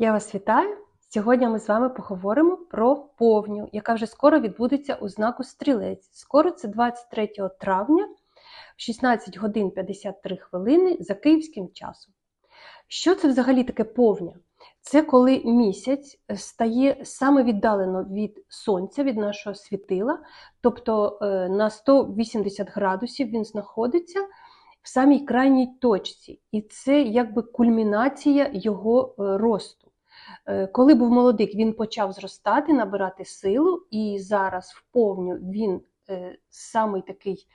Я вас вітаю! Сьогодні ми з вами поговоримо про повню, яка вже скоро відбудеться у знаку стрілець. Скоро це 23 травня в 16 годин 53 хвилини за київським часом. Що це взагалі таке повня? Це коли місяць стає саме віддалено від сонця, від нашого світила, тобто е, на 180 градусів він знаходиться в самій крайній точці, і це якби кульмінація його е, росту. Е, коли був молодик, він почав зростати, набирати силу, і зараз вповню він е, самий такий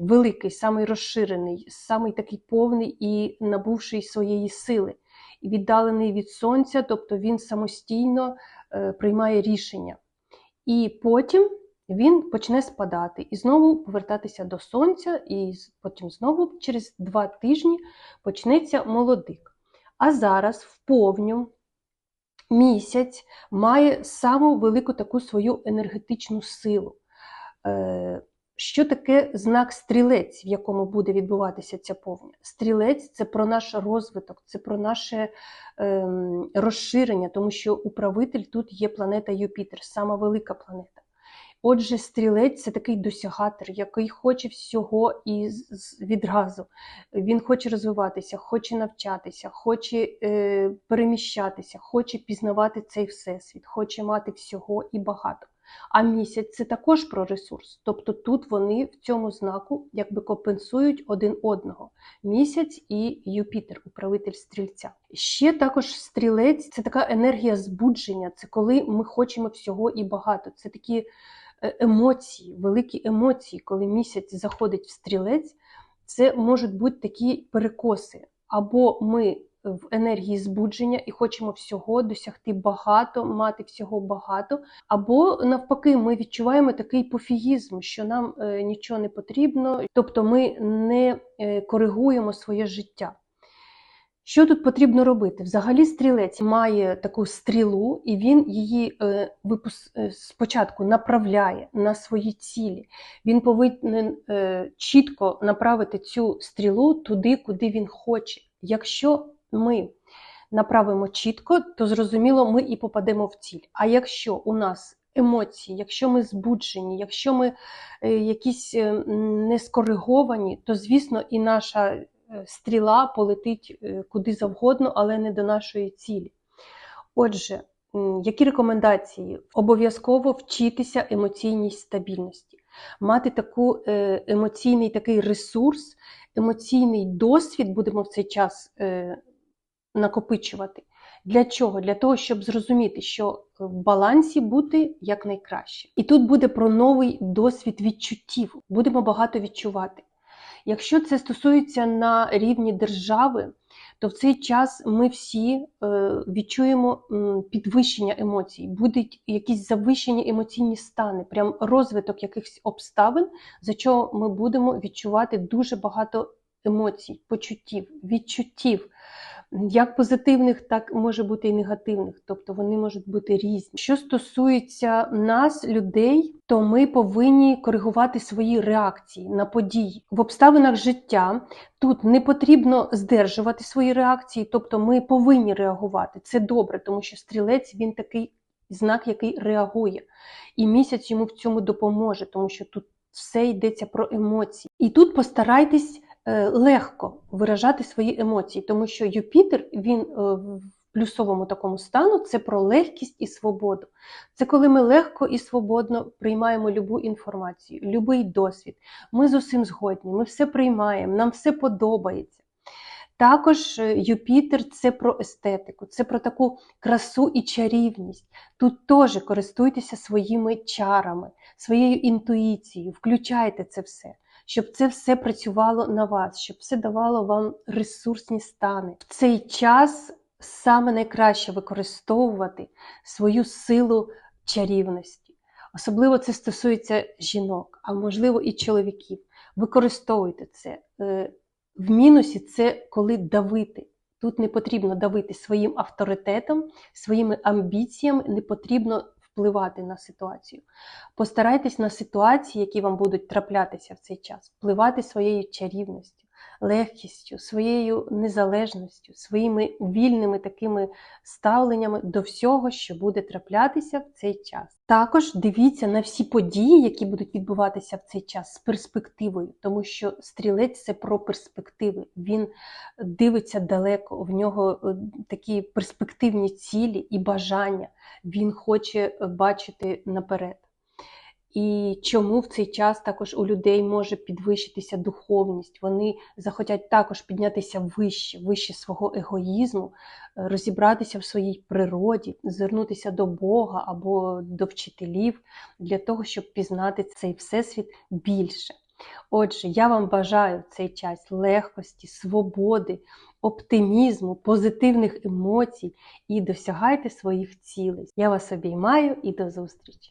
великий, самий розширений, самий такий повний і набувший своєї сили, і віддалений від сонця, тобто він самостійно приймає рішення. І потім він почне спадати і знову повертатися до сонця, і потім знову через два тижні почнеться молодик. А зараз в повню місяць має саму велику таку свою енергетичну силу. Е, що таке знак стрілець, в якому буде відбуватися ця повня? Стрілець це про наш розвиток, це про наше ем, розширення, тому що управитель тут є планета Юпітер, сама велика планета. Отже, стрілець це такий досягатор, який хоче всього і відразу. Він хоче розвиватися, хоче навчатися, хоче е, переміщатися, хоче пізнавати цей всесвіт, хоче мати всього і багато. А місяць це також про ресурс. Тобто тут вони в цьому знаку якби компенсують один одного: місяць і Юпітер, управитель стрільця. Ще також стрілець це така енергія збудження, це коли ми хочемо всього і багато. Це такі емоції, великі емоції, коли місяць заходить в стрілець, це можуть бути такі перекоси. Або ми в енергії збудження і хочемо всього досягти багато, мати всього багато. Або навпаки, ми відчуваємо такий пофігізм, що нам е, нічого не потрібно, тобто ми не е, коригуємо своє життя. Що тут потрібно робити? Взагалі, стрілець має таку стрілу, і він її е, е, спочатку направляє на свої цілі. Він повинен е, чітко направити цю стрілу туди, куди він хоче. Якщо ми направимо чітко, то зрозуміло, ми і попадемо в ціль. А якщо у нас емоції, якщо ми збуджені, якщо ми якісь не скориговані, то звісно і наша стріла полетить е, куди завгодно, але не до нашої цілі. Отже, які рекомендації? Обов'язково вчитися емоційній стабільності, мати таку е, емоційний такий ресурс, емоційний досвід будемо в цей час накопичувати. Для чого? Для того, щоб зрозуміти, що в балансі бути якнайкраще. І тут буде про новий досвід відчуттів. Будемо багато відчувати. Якщо це стосується на рівні держави, то в цей час ми всі е, відчуємо підвищення емоцій, будуть якісь завищені емоційні стани, прям розвиток якихось обставин, за чого ми будемо відчувати дуже багато емоцій, почуттів, відчуттів як позитивних, так може бути і негативних, тобто вони можуть бути різні. Що стосується нас, людей, то ми повинні коригувати свої реакції на події в обставинах життя. Тут не потрібно здержувати свої реакції, тобто ми повинні реагувати. Це добре, тому що стрілець він такий знак, який реагує, і місяць йому в цьому допоможе, тому що тут все йдеться про емоції. І тут постарайтесь. Е, легко виражати свої емоції, тому що Юпітер він е, в плюсовому такому стану це про легкість і свободу. Це коли ми легко і свободно приймаємо любу інформацію, любий досвід. Ми з усім згодні, ми все приймаємо, нам все подобається. Також е, Юпітер це про естетику, це про таку красу і чарівність. Тут теж користуйтеся своїми чарами, своєю інтуїцією, включайте це все щоб це все працювало на вас, щоб все давало вам ресурсні стани. В цей час саме найкраще використовувати свою силу чарівності. Особливо це стосується жінок, а можливо і чоловіків. Використовуйте це. В мінусі це коли давити. Тут не потрібно давити своїм авторитетом, своїми амбіціями, не потрібно впливати на ситуацію. Постарайтесь на ситуації, які вам будуть траплятися в цей час, впливати своєю чарівністю, легкістю, своєю незалежністю, своїми вільними такими ставленнями до всього, що буде траплятися в цей час. Також дивіться на всі події, які будуть відбуватися в цей час з перспективою, тому що стрілець це про перспективи. Він дивиться далеко, в нього е, такі перспективні цілі і бажання. Він хоче е, бачити наперед. І чому в цей час також у людей може підвищитися духовність? Вони захотять також піднятися вище, вище свого егоїзму, е, розібратися в своїй природі, звернутися до Бога або до вчителів для того, щоб пізнати цей всесвіт більше. Отже, я вам бажаю цей час легкості, свободи, оптимізму, позитивних емоцій і досягайте своїх цілей. Я вас обіймаю і до зустрічі!